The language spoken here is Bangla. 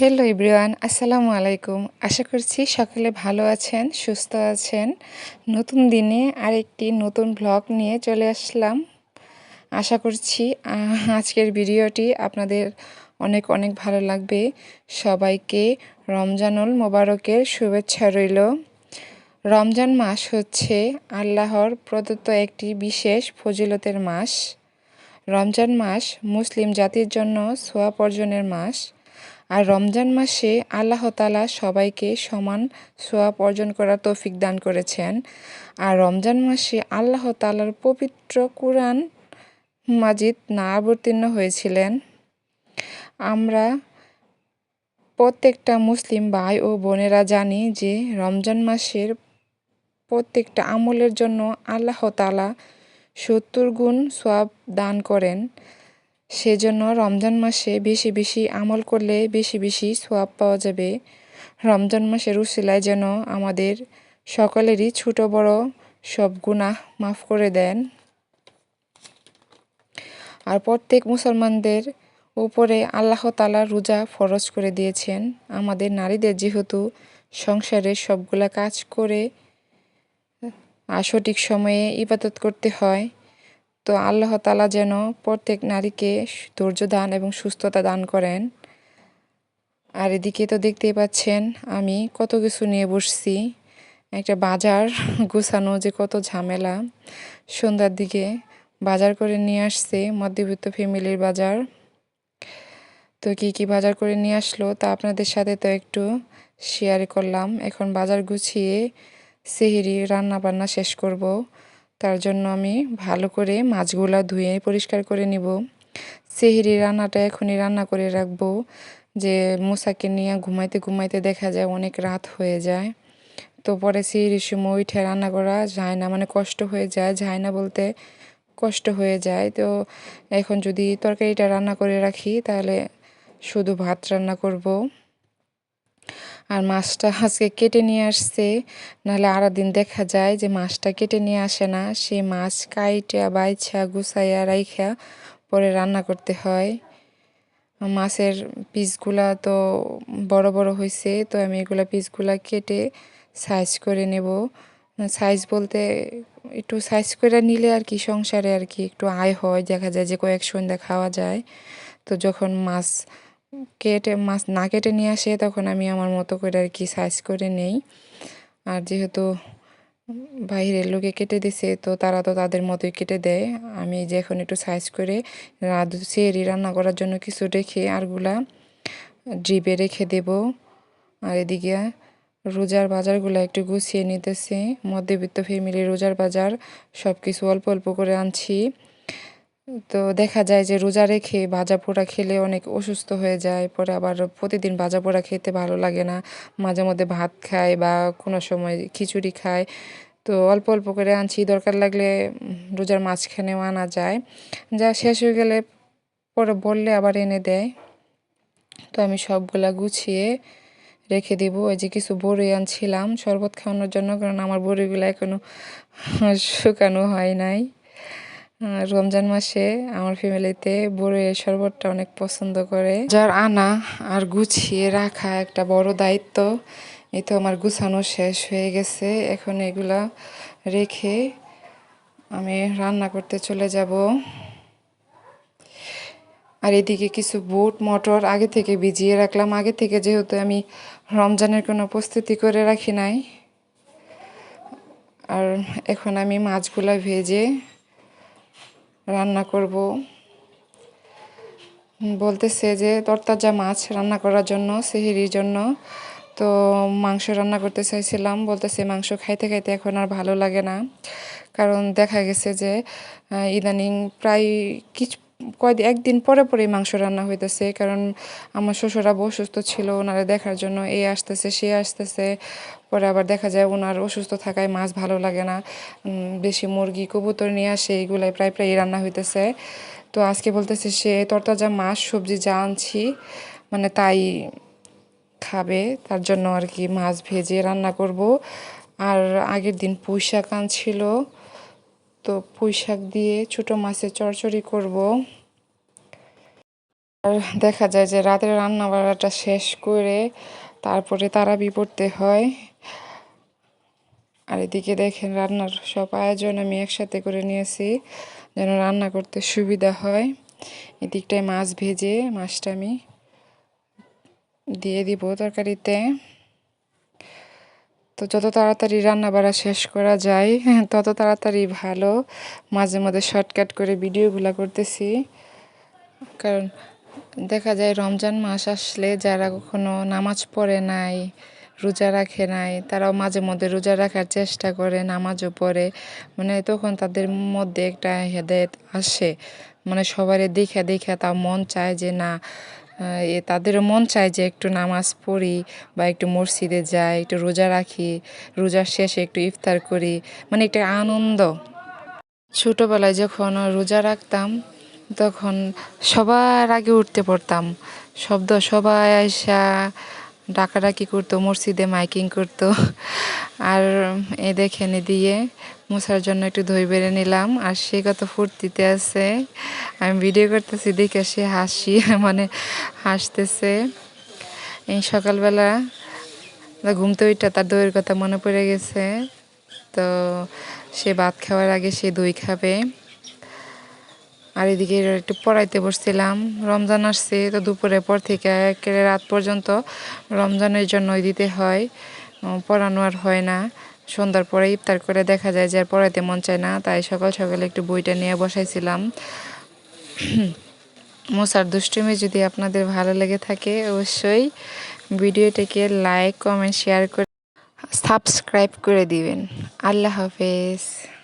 হ্যালো ইব্রিয়ান আসসালামু আলাইকুম আশা করছি সকলে ভালো আছেন, সুস্থ আছেন। নতুন দিনে আরেকটি নতুন ব্লগ নিয়ে চলে আসলাম। আশা করছি আজকের ভিডিওটি আপনাদের অনেক অনেক ভালো লাগবে। সবাইকে রমজানুল মোবারকের শুভেচ্ছা রইল। রমজান মাস হচ্ছে আল্লাহর প্রদত্ত একটি বিশেষ ফজিলতের মাস। রমজান মাস মুসলিম জাতির জন্য সোয়া পর্জনের মাস। আর রমজান মাসে আল্লাহ তালা সবাইকে সমান সোয়াব অর্জন করার তৌফিক দান করেছেন। আর রমজান মাসে আল্লাহ তালার পবিত্র কোরআন মাজিদ না অবতীর্ণ হয়েছিলেন। আমরা প্রত্যেকটা মুসলিম ভাই ও বোনেরা জানি যে রমজান মাসের প্রত্যেকটা আমলের জন্য আল্লাহ তালা সত্তর গুণ সোয়াব দান করেন। সেজন্য রমজান মাসে বেশি বেশি আমল করলে বেশি বেশি সোয়াব পাওয়া যাবে। রমজান মাসের উসিলায় যেন আমাদের সকলেরই ছোট বড় সব গুনাহ মাফ করে দেন। আর প্রত্যেক মুসলমানদের উপরে আল্লাহ তালা রোজা ফরজ করে দিয়েছেন। আমাদের নারীদের যেহেতু সংসারে সবগুলা কাজ করে আর সঠিক সময়ে ইবাদত করতে হয় তো আল্লাহ তালা যেন প্রত্যেক নারীকে ধৈর্য দান এবং সুস্থতা দান করেন। আর এদিকে তো দেখতেই পাচ্ছেন, আমি কত কিছু নিয়ে বসছি। একটা বাজার গুছানো, যে কত ঝামেলা। সন্ধ্যার দিকে বাজার করে নিয়ে আসছে, মধ্যবিত্ত ফ্যামিলির বাজার। তো কি কি বাজার করে নিয়ে আসলো তা আপনাদের সাথে তো একটু শেয়ার করলাম। এখন বাজার গুছিয়ে সেহেরি রান্না বান্না শেষ করব। তার জন্য আমি ভালো করে মাছগুলা ধুয়ে পরিষ্কার করে নিব। সেহেরি রান্নাটা এখনই রান্না করে রাখব, যে মশাকে নিয়ে ঘুমাইতে ঘুমাইতে দেখা যায় অনেক রাত হয়ে যায়। তো পরে সেহেরির সময় উঠে রান্না করা যায় না মানে কষ্ট হয়ে যায় যায় না বলতে কষ্ট হয়ে যায়। তো এখন যদি তরকারিটা রান্না করে রাখি, তাহলে শুধু ভাত রান্না করব। আর মাছটা আজকে কেটে নিয়ে আসছে, নাহলে আরও দিন দেখা যায় যে মাছটা কেটে নিয়ে আসে না। সেই মাছ কাইটা বাইছা গুছাইয়া রাইখা পরে রান্না করতে হয়। মাছের পিসগুলা তো বড় বড় হয়েছে তো আমি এগুলা পিসগুলা কেটে সাইজ করে নেব। সাইজ বলতে একটু সাইজ করে নিলে আর কি সংসারে আর কি একটু আয় হয়। দেখা যায় যে কয়েক সন্ধ্যা খাওয়া যায়। তো যখন মাছ কেটে মাছ না কেটে নিয়ে আসে, তখন আমি আমার মতো করে আর কি সাইজ করে নেই। আর যেহেতু বাইরের লোকে কেটে দিছে, তো তারা তো তাদের মতোই কেটে দেয়। আমি যে এখন একটু সাইজ করে সেরি রান্না করার জন্য কিছু রেখে আরগুলা ড্রিপে রেখে দেব। আর এদিকে রোজার বাজারগুলো একটু গুছিয়ে নিতেছি। মধ্যবিত্ত ফ্যামিলি রোজার বাজার সব কিছু অল্প অল্প করে আনছি। তো দেখা যায় যে রোজা রেখে ভাজা পোড়া খেলে অনেক অসুস্থ হয়ে যায়, পরে আবার প্রতিদিন ভাজা পোড়া খেতে ভালো লাগে না। মাঝে মধ্যে ভাত খায় বা কোনো সময় খিচুড়ি খায়। তো অল্প অল্প করে আনছি, দরকার লাগলে রোজার মাঝখানেও আনা যায়। যা শেষ হয়ে গেলে পরে বললে আবার এনে দেয়। তো আমি সবগুলা গুছিয়ে রেখে দিব। ওই যে কিছু বড়ি আনছিলাম, শরবত খাওয়ানোর জন্য, কারণ আমার বড়িগুলো এখনও শুকানো হয় নাই। রমজান মাসে আমার ফ্যামিলিতে বড়ের শরবতটা অনেক পছন্দ করে। যার আনা আর গুছিয়ে রাখা একটা বড় দায়িত্ব, এই তো আমার গুছানো শেষ হয়ে গেছে। এখন এগুলা রেখে আমি রান্না করতে চলে যাব। আর এদিকে কিছু বুট, মটর আগে থেকে ভিজিয়ে রাখলাম। আগে থেকে যেহেতু আমি রমজানের কোনো প্রস্তুতি করে রাখি নাই, আর এখন আমি মাছগুলা ভেজে রান্না করব। বলতেছে যে তরতাজা মাছ রান্না করার জন্য, সেহেরির জন্য। তো মাংস রান্না করতে চাইছিলাম। বলতেছে মাংস খাইতে খাইতে এখন আর ভালো লাগে না। কারণ দেখা গেছে যে ইদানিং প্রায় কিছু কয়দিন একদিন পরে পরেই মাংস রান্না হইতেছে, কারণ আমার শ্বশুরা অসুস্থ ছিল, ওনারা দেখার জন্য এ আসতেছে, সে আসতেছে, পরে আবার দেখা যায় ওনার অসুস্থ থাকায় মাছ ভালো লাগে না বেশি মুরগি, কবুতর নিয়ে আসে এইগুলাই প্রায় প্রায় রান্না হইতেছে। তো আজকে বলতেছে সে, তরতাজা মাছ, সবজি যা আনছি মানে তাই খাবে, তার জন্য আর কি মাছ ভেজে রান্না করব। আর আগের দিন পুঁই শাক আনছিল তো পুঁই শাক দিয়ে ছোটো মাছের চড়চড়ি করব। আর দেখা যায় যে রাতের রান্না বাড়াটা শেষ করে তারপরে তারাবি পড়তে হয়। আর এদিকে দেখেন রান্নার সব আয়োজন আমি একসাথে করে নিয়েছি, যেন রান্না করতে সুবিধা হয়। এদিকটায় মাছ ভেজে মাছটা আমি দিয়ে দিব তরকারিতে। তো যত তাড়াতাড়ি রান্না বাড়া শেষ করা যায় তত তাড়াতাড়ি ভালো। মাঝে মাঝে শর্টকাট করে ভিডিওগুলো করতেছি। কারণ দেখা যায় রমজান মাস আসলে যারা কখনো নামাজ পড়ে নাই, রোজা রাখে নাই, তারাও মাঝে মধ্যে রোজা রাখার চেষ্টা করে, নামাজও পড়ে। মানে তখন তাদের মধ্যে একটা হেদায়ত আসে। মানে সবারই দেখে দেখে তা মন চায় যে না তাদেরও মন চায় যে একটু নামাজ পড়ি বা একটু মসজিদে যাই, একটু রোজা রাখি রোজার শেষে একটু ইফতার করি মানে একটা আনন্দ। ছোটোবেলায় যখন রোজা রাখতাম, তখন সবার আগে উঠতে পড়তাম। শব্দ সবাই আইসা, ডাকাডাকি করতো, মসজিদে মাইকিং করতো। আর এ দেখেন দিয়ে মোছার জন্য একটু দই বেড়ে নিলাম, আর সে কত ফুর্তিতে আছে। আমি ভিডিও করতেছি, দেখে সে হাসি মানে হাসতেছে। এই সকালবেলা ঘুমতে ওইটা, তার দইয়ের কথা মনে পড়ে গেছে। তো সে ভাত খাওয়ার আগে সে দই খাবে। আর এদিকে একটু পড়াইতে বসছিলাম। রমজান আসছে, তো দুপুরের পর থেকে একেবারে রাত পর্যন্ত রমজানের জন্যই দিতে হয়। পড়ানো আর হয় না। সন্ধ্যার পরে ইফতার করে দেখা যায় যে আর পড়াইতে মন চায় না, তাই সকাল সকালে একটু বইটা নিয়ে বসাইছিলাম। মোসার দুষ্টুমি যদি আপনাদের ভালো লেগে থাকে, অবশ্যই ভিডিওটিকে লাইক কমেন্ট শেয়ার করে সাবস্ক্রাইব করে দিবেন। আল্লাহ হাফেজ।